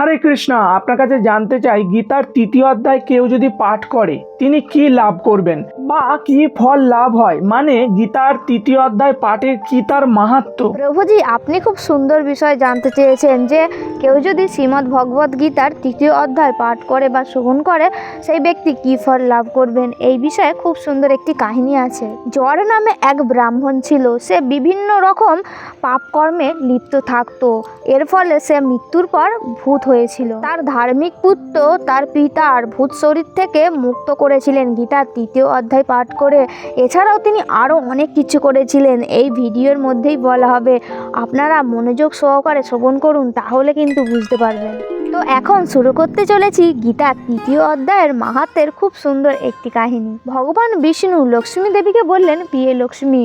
হরে কৃষ্ণ, আপনার কাছে জানতে চাই, গীতার তৃতীয় অধ্যায় কেউ যদি পাঠ করে, তিনি কি লাভ করবেন? বা কি ফল লাভ হয়? মানে গীতার তৃতীয় অধ্যায় পাঠের কি তার মাহাত্ম? প্রভুজি, আপনি খুব সুন্দর বিষয় জানতে চেয়েছেন যে, কেউ যদি শ্রীমদ্ ভগবদ গীতার তৃতীয় অধ্যায় পাঠ করে বা শ্রবণ করে, সেই ব্যক্তি কী ফল লাভ করবেন? এই বিষয়ে খুব সুন্দর একটি কাহিনী আছে। জ্বর নামে এক ব্রাহ্মণ ছিল, সে বিভিন্ন রকম পাপকর্মে লিপ্ত থাকতো। এর ফলে সে মৃত্যুর পর ভূত হয়েছিল। তার ধার্মিক পুত্র, তার পিতার ভূত শরীর থেকে মুক্ত করেছিলেন গীতার তৃতীয় অধ্যায় পাঠ করে। এছাড়াও তিনি আরও অনেক কিছু করেছিলেন। এই ভিডিওর মধ্যেই বলা হবে, আপনারা মনোযোগ সহকারে শ্রবণ করুন, তাহলে কিন্তু বুঝতে পারবেন। তো এখন শুরু করতে চলেছি গীতার তৃতীয় অধ্যায়ের মাহাত্মের খুব সুন্দর একটি কাহিনী। ভগবান বিষ্ণু লক্ষ্মী দেবীকে বললেন, প্রিয় লক্ষ্মী,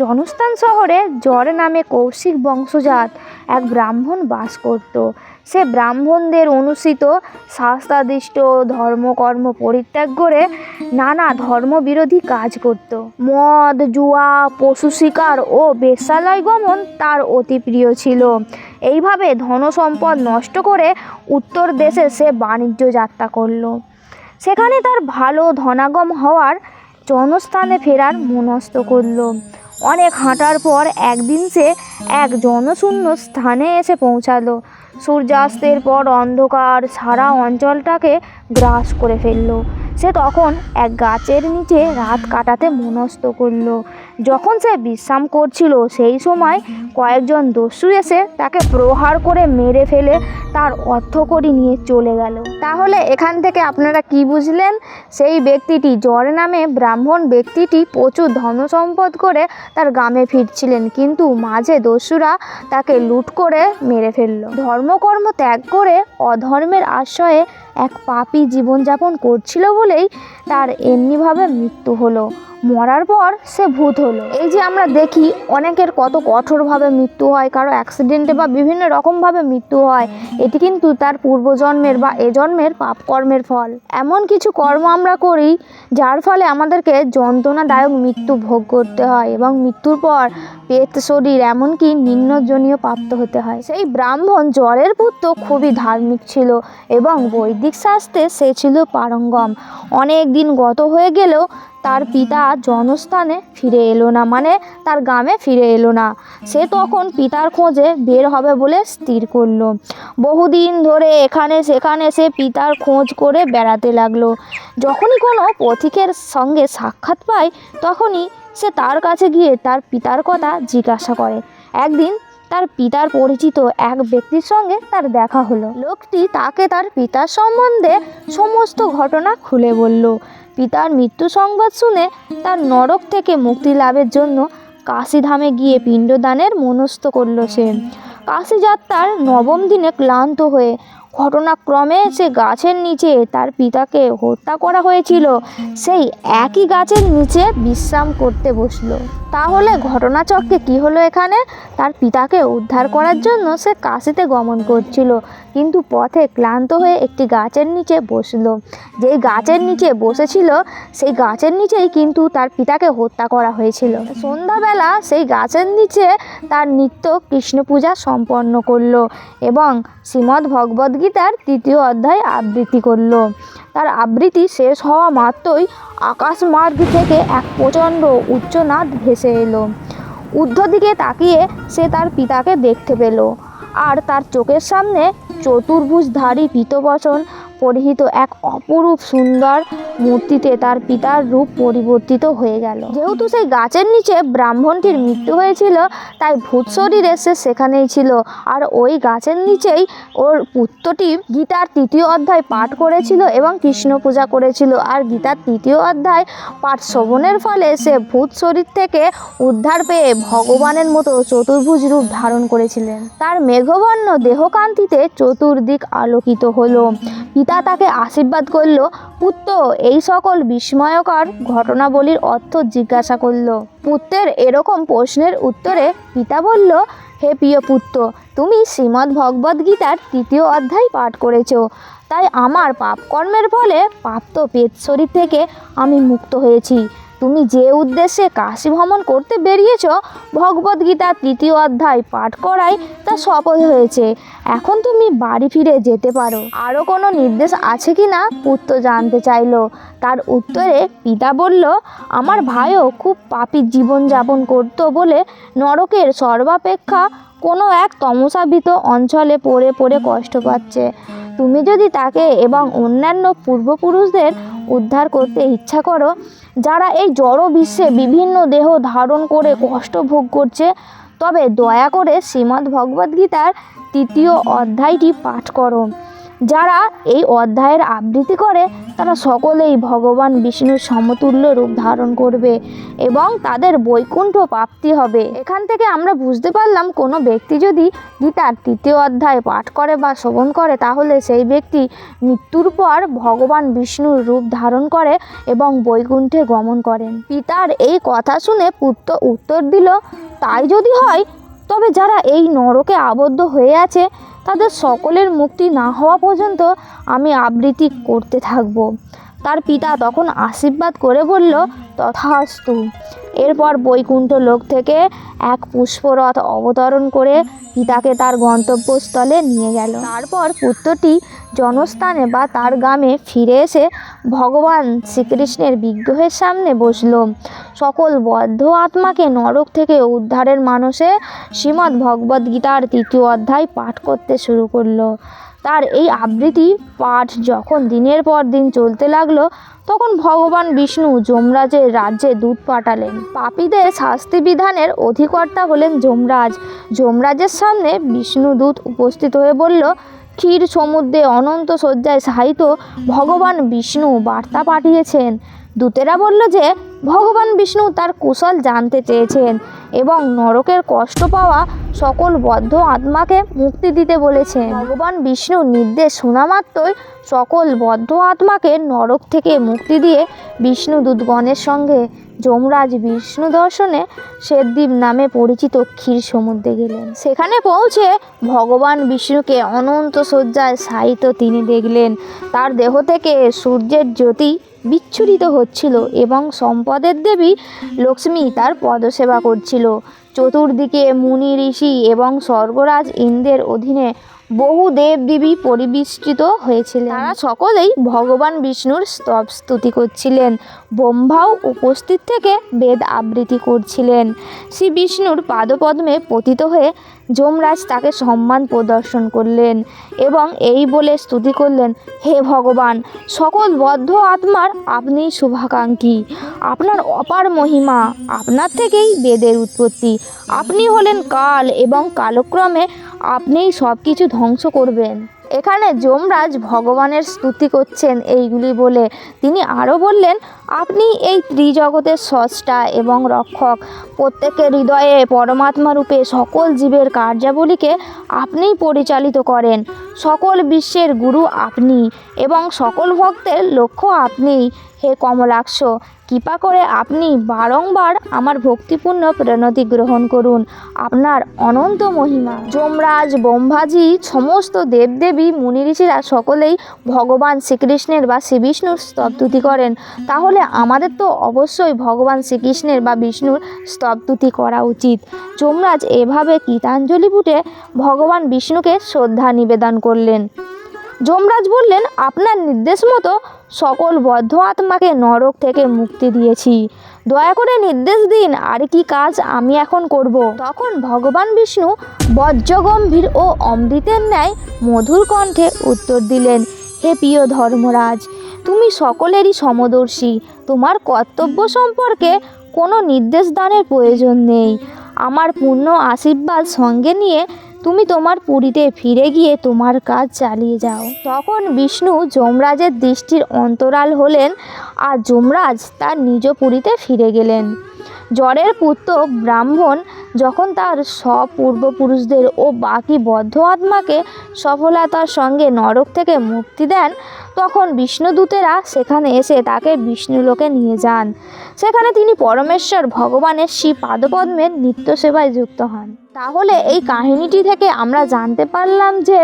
জনস্থান শহরে জ্বর নামে কৌশিক বংশজাত এক ব্রাহ্মণ বাস করত। সে ব্রাহ্মণদের অনুসৃত শাস্ত্রাদিষ্ট ধর্মকর্ম পরিত্যাগ করে নানা ধর্মবিরোধী কাজ করত। মদ, জুয়া, পশু শিকার ও বেশ্যালয় গমন তার অতি প্রিয় ছিল। এইভাবে ধনসম্পদ নষ্ট করে উত্তর দেশে সে বাণিজ্য যাত্রা করল। সেখানে তার ভালো ধনাগম হওয়ার জনস্থানে ফেরার মনস্থ করল। অনেক হাঁটার পর একদিন সে এক জনশূন্য স্থানে এসে পৌঁছালো। সূর্যাস্তের পর অন্ধকার সারা অঞ্চলটাকে গ্রাস করে ফেলল। সে তখন এক গাছের নিচে রাত কাটাতে মনস্থ করল। যখন সে বিশ্রাম করছিল, সেই সময় কয়েকজন দস্যু এসে তাকে প্রহার করে মেরে ফেলে তার অর্থকড়ি নিয়ে চলে গেল। তাহলে এখান থেকে আপনারা কি বুঝলেন? সেই ব্যক্তিটি জ্বর নামে ব্রাহ্মণ ব্যক্তিটি প্রচুর ধনসম্পদ করে তার গ্রামে ফিরছিলেন, কিন্তু মাঝে দস্যুরা তাকে লুট করে মেরে ফেলল। ধর্মকর্ম ত্যাগ করে অধর্মের আশ্রয়ে এক পাপী জীবনযাপন করছিল বলেই তার এমনিভাবে মৃত্যু হলো। মরার পর সে ভূত হলো। এই যে আমরা দেখি, অনেকের কত কঠোরভাবে মৃত্যু হয়, কারও অ্যাক্সিডেন্টে বা বিভিন্ন রকমভাবে মৃত্যু হয়। এটি কিন্তু তার পূর্বজন্মের বা এজন্মের পাপকর্মের ফল। এমন কিছু কর্ম আমরা করি, যার ফলে আমাদেরকে যন্ত্রণাদায়ক মৃত্যু ভোগ করতে হয় এবং মৃত্যুর পর পেট, শরীর, এমনকি নিম্নজনীয় প্রাপ্ত হতে হয়। সেই ব্রাহ্মণ জ্বরের পুত্র খুবই ধার্মিক ছিল এবং বৈদিক শাস্ত্রে সে ছিল পারঙ্গম। অনেক দিন গত হয়ে গেলেও তার পিতা জনস্থানে ফিরে এলো না মানে তার গ্রামে ফিরে এলো না। সে তখন পিতার খোঁজে বের হবে বলে স্থির করল। বহুদিন ধরে এখানে সেখানে সে পিতার খোঁজ করে বেড়াতে লাগল। যখনই কোনো পথিকের সঙ্গে সাক্ষাৎ পায়, তখনই সে তার কাছে গিয়ে তার পিতার কথা জিজ্ঞাসা করে। একদিন তার পিতার পরিচিত এক ব্যক্তির সঙ্গে তার দেখা হলো। লোকটি তাকে তার পিতার সম্বন্ধে সমস্ত ঘটনা খুলে বলল। পিতার মৃত্যু সংবাদ শুনে তার নরক থেকে মুক্তি লাভের জন্য কাশীধামে গিয়ে পিণ্ডদানের মনস্থ করল সে। কাশী যাত্রার নবম দিনে ক্লান্ত হয়ে ঘটনাক্রমে সে গাছের নিচে তার পিতাকে হত্যা করা হয়েছিল। সেই একই গাছের নিচে বিশ্রাম করতে বসল। তাহলে ঘটনাচক্রে কি হলো এখানে? তার পিতাকে উদ্ধার করার জন্য সে কাশিতে গমন করছিল, কিন্তু পথে ক্লান্ত হয়ে একটি গাছের নিচে বসল। যেই গাছের নিচে বসেছিল, সেই গাছের নিচেই কিন্তু তার পিতাকে হত্যা করা হয়েছিল। সন্ধ্যাবেলা সেই গাছের নিচে তার নিত্য কৃষ্ণ পূজা সম্পন্ন করল এবং শ্রীমদ্ ভগবদ্গীতার তৃতীয় অধ্যায় আবৃত্তি করল। তার আবৃত্তি শেষ হওয়া মাত্রই আকাশ মার্গ থেকে এক প্রচণ্ড উচ্চনাদ ভেসে এলো। ঊর্ধ্ব দিকে তাকিয়ে সে তার পিতাকে দেখতে পেল আর তার চোখের সামনে চতুর্ভুজধারী পীতবচন পরিহিত এক অপরূপ সুন্দর মূর্তিতে তার পিতার রূপ পরিবর্তিত হয়ে গেল। যেহেতু সেই গাছের নিচে ব্রাহ্মণটির মৃত্যু হয়েছিল, তাই ভূত শরীরে সে সেখানেই ছিল। আর ওই গাছের নিচেই ওর পুত্রটি গীতার তৃতীয় অধ্যায় পাঠ করেছিল এবং কৃষ্ণ পূজা করেছিল। আর গীতার তৃতীয় অধ্যায় পাঠ শ্রবণের ফলে সে ভূত শরীর থেকে উদ্ধার পেয়ে ভগবানের মতো চতুর্ভুজ রূপ ধারণ করেছিলেন। তার মেঘবর্ণ দেহকান্তিতে চতুর্দিক আলোকিত হলো। পিতা তাকে আশীর্বাদ করল, পুত্র এই সকল বিস্ময়কর ঘটনাবলীর অর্থ জিজ্ঞাসা করল। পুত্রের এরকম প্রশ্নের উত্তরে পিতা বলল, হে প্রিয় পুত্র, তুমি শ্রীমদ্ ভগবদ্ গীতার তৃতীয় অধ্যায় পাঠ করেছ। তাই আমার পাপকর্মের ফলে প্রাপ্ত পেট শরীর থেকে আমি মুক্ত হয়েছি। তুমি যে উদ্দেশ্যে কাশী ভ্রমণ করতে বেরিয়েছ ভগবদ্গীতার তৃতীয় অধ্যায় পাঠ করাই তা সফল হয়েছে। এখন তুমি বাড়ি ফিরে যেতে পারো। আরও কোনো নির্দেশ আছে কি না? পুত্র জানতে চাইলো। তার উত্তরে পিতা বলল, আমার ভাইও খুব পাপী জীবনযাপন করতো বলে নরকের সর্বাপেক্ষা কোনো এক তমসাবিত অঞ্চলে পড়ে পড়ে কষ্ট পাচ্ছে। তুমি যদি তাকে এবং অন্যান্য পূর্বপুরুষদের উদ্ধার করতে ইচ্ছা করো, যারা এই জড় বিশ্বে বিভিন্ন দেহ ধারণ করে কষ্ট ভোগ করছে, তবে দয়া করে শ্রীমদ্ ভগবদ্গীতার তৃতীয় অধ্যায়টি পাঠ করো। যারা এই অধ্যায়ের আবৃত্তি করে, তারা সকলেই ভগবান বিষ্ণুর সমতুল্য রূপ ধারণ করবে এবং তাদের বৈকুণ্ঠ প্রাপ্তি হবে। এখান থেকে আমরা বুঝতে পারলাম, কোনো ব্যক্তি যদি গীতার তৃতীয় অধ্যায় পাঠ করে বা শ্রবণ করে, তাহলে সেই ব্যক্তি মৃত্যুর পর ভগবান বিষ্ণুর রূপ ধারণ করে এবং বৈকুণ্ঠে গমন করেন। পিতার এই কথা শুনে পুত্র উত্তর দিল, তাই যদি হয় তবে যারা এই নরকে আবদ্ধ হয়ে আছে, তাদের সকলের মুক্তি না হওয়া পর্যন্ত আমি আবৃত্তি করতে থাকব। তার পিতা তখন আশীর্বাদ করে বলল, তথাস্তু। এরপর বৈকুণ্ঠ লোক থেকে এক পুষ্পরথ অবতরণ করে পিতাকে তার গন্তব্যস্থলে নিয়ে গেল। তারপর পুত্রটি জনস্থানে বা তার গ্রামে ফিরে এসে ভগবান শ্রীকৃষ্ণের বিগ্রহের সামনে বসল। সকল বদ্ধ আত্মাকে নরক থেকে উদ্ধারের মানসে শ্রীমদ্ ভগবদ্গীতার তৃতীয় অধ্যায় পাঠ করতে শুরু করল। তার এই আবৃত্তি পাঠ যখন দিনের পর দিন চলতে লাগল, তখন ভগবান বিষ্ণু যমরাজের রাজ্যে দূত পাঠালেন। পাপীদের শাস্তি বিধানের অধিকর্তা হলেন যমরাজ। যমরাজের সামনে বিষ্ণুদূত উপস্থিত হয়ে বলল, ক্ষীর সমুদ্রে অনন্ত শয্যায় সাহিত ভগবান বিষ্ণু বার্তা পাঠিয়েছেন। দূতেরা বলল যে, ভগবান বিষ্ণু তার কুশল জানতে চেয়েছেন এবং নরকের কষ্ট পাওয়া সকল বদ্ধ আত্মাকে মুক্তি দিতে বলেছেন। ভগবান বিষ্ণুর নির্দেশ শোনা মাত্রই সকল বদ্ধ আত্মাকে নরক থেকে মুক্তি দিয়ে বিষ্ণু দূতগণের সঙ্গে যমরাজ বিষ্ণু দর্শনে শ্বেতদ্বীপ নামে পরিচিত ক্ষীর সমুদ্রে গেলেন। সেখানে পৌঁছে ভগবান বিষ্ণুকে অনন্ত শয্যায় সাহিত্য তিনি দেখলেন। তার দেহ থেকে সূর্যের জ্যোতি বিচ্ছুরিত হচ্ছিল এবং সম্পদের দেবী লক্ষ্মী তার পদসেবা করছিল। চতুর্দিকে মুনি ঋষি এবং স্বর্গরাজ ইন্দ্রের অধীনে বহু দেব দেবী পরিবেষ্টিত হয়েছিলেন। তারা সকলেই ভগবান বিষ্ণুর স্তব স্তুতি করছিলেন। ব্রহ্মাও উপস্থিত থেকে বেদ আবৃত্তি করছিলেন। শ্রী বিষ্ণুর পাদপদ্মে পতিত হয়ে যমরাজ তাকে সম্মান প্রদর্শন করলেন এবং এই বলে স্তুতি করলেন, হে ভগবান, সকল বদ্ধ আত্মার আপনি শুভাকাঙ্ক্ষী। আপনার অপার মহিমা, আপনার থেকেই বেদের উৎপত্তি। আপনি হলেন কাল এবং কালক্রমে আপনিই সব কিছু ধ্বংস করবেন। এখানে যমরাজ ভগবানের স্তুতি করছেন এইগুলি বলে। তিনি আরও বললেন, আপনি এই ত্রিজগতের স্রষ্টা এবং রক্ষক। প্রত্যেকের হৃদয়ে পরমাত্মা রূপে সকল জীবের কার্যাবলীকে আপনিই পরিচালিত করেন। সকল বিশ্বের গুরু আপনি এবং সকল ভক্তের লক্ষ্য আপনিই। হে কমলাক্ষ, কৃপা করে আপনি বারংবার আমার ভক্তিপূর্ণ প্রেরণতি গ্রহণ করুন। আপনার অনন্ত মহিমা। যমরাজ, ব্রহ্মাজি, সমস্ত দেবদেবী মুনি ঋষিরা সকলেই ভগবান শ্রীকৃষ্ণের বা শ্রী বিষ্ণুর করেন। তাহলে আমাদের তো অবশ্যই ভগবান শ্রীকৃষ্ণের বা বিষ্ণুর স্তবতুতি করা উচিত। যমরাজ এভাবে গীতাঞ্জলি ফুটে ভগবান বিষ্ণুকে শ্রদ্ধা নিবেদন করলেন। যমরাজ বললেন, আপনার নির্দেশ মতো সকল বদ্ধ আত্মাকে নরক থেকে মুক্তি দিয়েছি। দয়া করে নির্দেশ দিন, আর কি কাজ আমি এখন করব। তখন ভগবান বিষ্ণু বজ্রগম্ভীর ও অমৃতের ন্যায় মধুর কণ্ঠে উত্তর দিলেন, হে প্রিয় ধর্মরাজ, তুমি সকলেরই সমদর্শী। তোমার কর্তব্য সম্পর্কে কোনো নির্দেশ দানের প্রয়োজন নেই। আমার পূর্ণ আশীর্বাদ সঙ্গে নিয়ে তুমি তোমার পুরীতে ফিরে গিয়ে তোমার কাজ চালিয়ে যাও। তখন বিষ্ণু যমরাজের দৃষ্টির অন্তরাল হলেন আর যমরাজ তার নিজ পুরীতে ফিরে গেলেন। জ্বরের পুত্র ব্রাহ্মণ যখন তার সব পূর্বপুরুষদের ও বাকি বদ্ধ আত্মাকে সফলতার সঙ্গে নরক থেকে মুক্তি দেন, তখন বিষ্ণুদূতেরা সেখানে এসে তাকে বিষ্ণুলোকে নিয়ে যান। সেখানে তিনি পরমেশ্বর ভগবানের শ্রী পাদপদ্মের নিত্য সেবায় যুক্ত হন। তাহলে এই কাহিনীটি থেকে আমরা জানতে পারলাম যে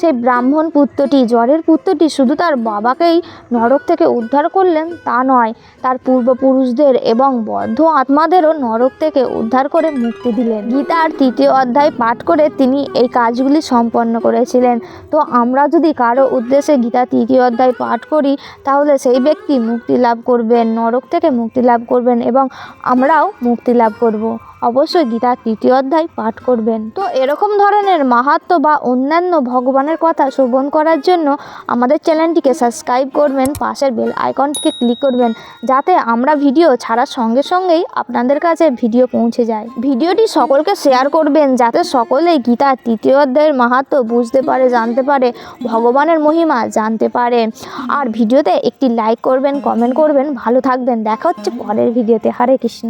সেই ব্রাহ্মণ পুত্রটি, জ্বরের পুত্রটি শুধু তার বাবাকেই নরক থেকে উদ্ধার করলেন তা নয়, তার পূর্বপুরুষদের এবং বদ্ধ আত্মাদেরও নরক থেকে উদ্ধার করে মুক্তি দিলেন। গীতার তৃতীয় অধ্যায় পাঠ করে তিনি এই কাজগুলি সম্পন্ন করেছিলেন। তো আমরা যদি কারও উদ্দেশ্যে গীতা তৃতীয় অধ্যায় পাঠ করি, তাহলে সেই ব্যক্তি মুক্তি লাভ করবেন, নরক থেকে মুক্তি লাভ করবেন এবং আমরাও মুক্তি লাভ করব। অবশ্যই গীতার তৃতীয় অধ্যায় পাঠ করবেন। তো এরকম ধরনের মাহাত্ম বা অন্যান্য ভগবানের কথা শ্রবণ করার জন্য আমাদের চ্যানেলটিকে সাবস্ক্রাইব করবেন, পাশের বেল আইকনটিকে ক্লিক করবেন, যাতে আমরা ভিডিও ছাড়ার সঙ্গে সঙ্গেই আপনাদের কাছে ভিডিও পৌঁছে যায়। ভিডিওটি সকলকে শেয়ার করবেন, যাতে সকলেই গীতার তৃতীয় অধ্যায়ের মাহাত্ম বুঝতে পারে, জানতে পারে, ভগবানের মহিমা জানতে পারে। আর ভিডিওতে একটি লাইক করবেন, কমেন্ট করবেন। ভালো থাকবেন। দেখা হচ্ছে পরের ভিডিওতে। হরে কৃষ্ণ।